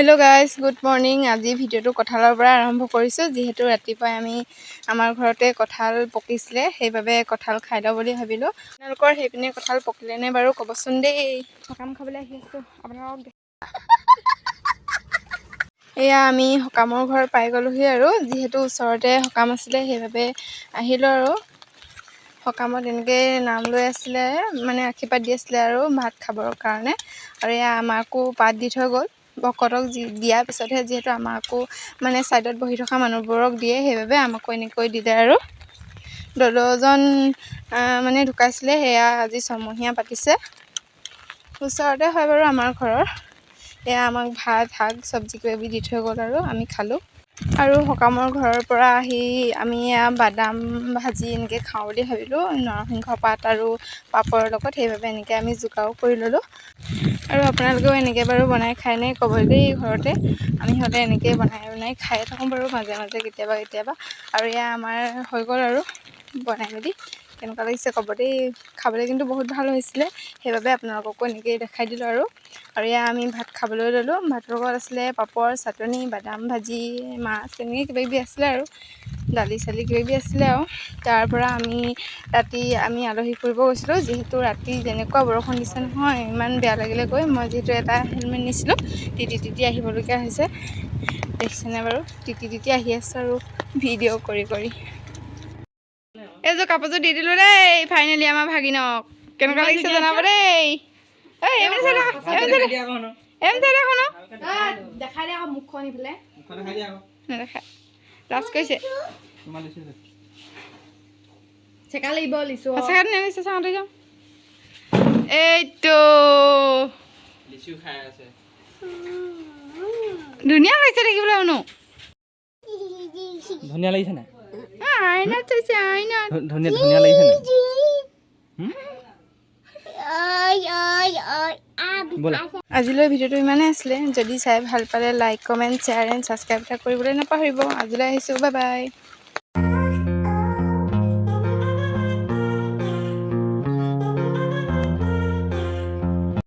Hello guys good morning আজি ভিডিঅ'টো কঁঠালৰ পৰা আৰম্ভ কৰিছোঁ। যিহেতু ৰাতিপুৱাই আমি আমাৰ ঘৰতে কঁঠাল পকিছিলে সেইবাবে কঁঠাল খাই লওঁ বুলি ভাবিলোঁ। আপোনালোকৰ সেইপিনে কঁঠাল পকিলেনে বাৰু ক'বচোন দেই। সকাম খাবলৈ আহি আছোঁ। আপোনালোকক এয়া আমি সকামৰ ঘৰ পাই গ'লোহি আৰু। যিহেতু ওচৰতে সকাম আছিলে সেইবাবে আহিলোঁ আৰু। সকামত এনেকৈ নাম লৈ আছিলে মানে আশীৰ্বাদ দি আছিলে আৰু ভাত খাবৰ কাৰণে। আৰু এয়া আমাকো পাত দি থৈ গ'ল। ভকতক যি দিয়াৰ পিছতহে যিহেতু আমাকো মানে ছাইডত বহি থকা মানুহবোৰক দিয়ে সেইবাবে আমাকো এনেকৈ দিলে আৰু। দলৌজন আহ, মানে ঢুকাইছিলে সেয়া আজি ছমহীয়া পাতিছে। ওচৰতে হয় বাৰু আমাৰ ঘৰৰ। এয়া আমাক ভাত শাক চব্জি কিবাকিবি দি থৈ গ'ল আৰু আমি খালোঁ। আৰু সকামৰ ঘৰৰ পৰা আহি আমি বাদাম ভাজি এনেকৈ খাওঁ বুলি ভাবিলোঁ। নৰসিংহ পাত আৰু পাপৰৰ লগত সেইবাবে এনেকৈ আমি যোগাৰো কৰি ল'লোঁ। আৰু আপোনালোকেও এনেকৈ বাৰু বনাই খায়নে ক'ব দেই ঘৰতে। আমি সিহঁতে এনেকৈ বনাই বনাই খায়ে থাকোঁ বাৰু মাজে মাজে কেতিয়াবা কেতিয়াবা। আৰু এয়া আমাৰ হৈ গ'ল আৰু বনাই মেলি। কেনেকুৱা লাগিছে ক'ব দেই খাবলৈ কিন্তু বহুত ভাল হৈছিলে। সেইবাবে আপোনালোককো এনেকৈয়ে দেখাই দিলোঁ আৰু। আৰু এয়া আমি ভাত খাবলৈ ল'লোঁ। ভাতৰ লগত আছিলে পাপৰ চাটনি বাদাম ভাজি মাছ এনেকৈ কিবাকিবি আছিলে আৰু। দালি চালি কিবাকিবি আছিলে আৰু। তাৰপৰা আমি ৰাতি আমি আলহী ফুৰিব গৈছিলোঁ। যিহেতু ৰাতি যেনেকুৱা বৰষুণ দিছে নহয় ইমান বেয়া লাগিলে গৈ। মই যিহেতু এটা হেলমেট নিছিলোঁ তিতি তিতি আহিবলগীয়া হৈছে। দেখিছেনে বাৰু? তিতি তিতি আহি আছোঁ আৰু ভিডিঅ' কৰি কৰি। তো কাপড় দিয়ে দিলো রে ফাইনালি আমার ভাগিনক। কেনেকুৱা লাগিছে লাগছে জানাব রে এই এমন সারা এমন সারা ধুনীয়া লাগিছে দেখিবলৈ শুনো ধুনীয়া লাগিছে নাই? আইনাত চাইছে আয়না। ধনিয়া ধুনীয়া ধুনীয়া লাগিছে না? আজিলৈ ভিডিঅ'টো ইমানেই আছিলে। যদি চাই ভালো পালে like comment share and subscribe এটা কৰিবলৈ নাপাহৰিব। আজিলৈ আহিছোঁ। Bye bye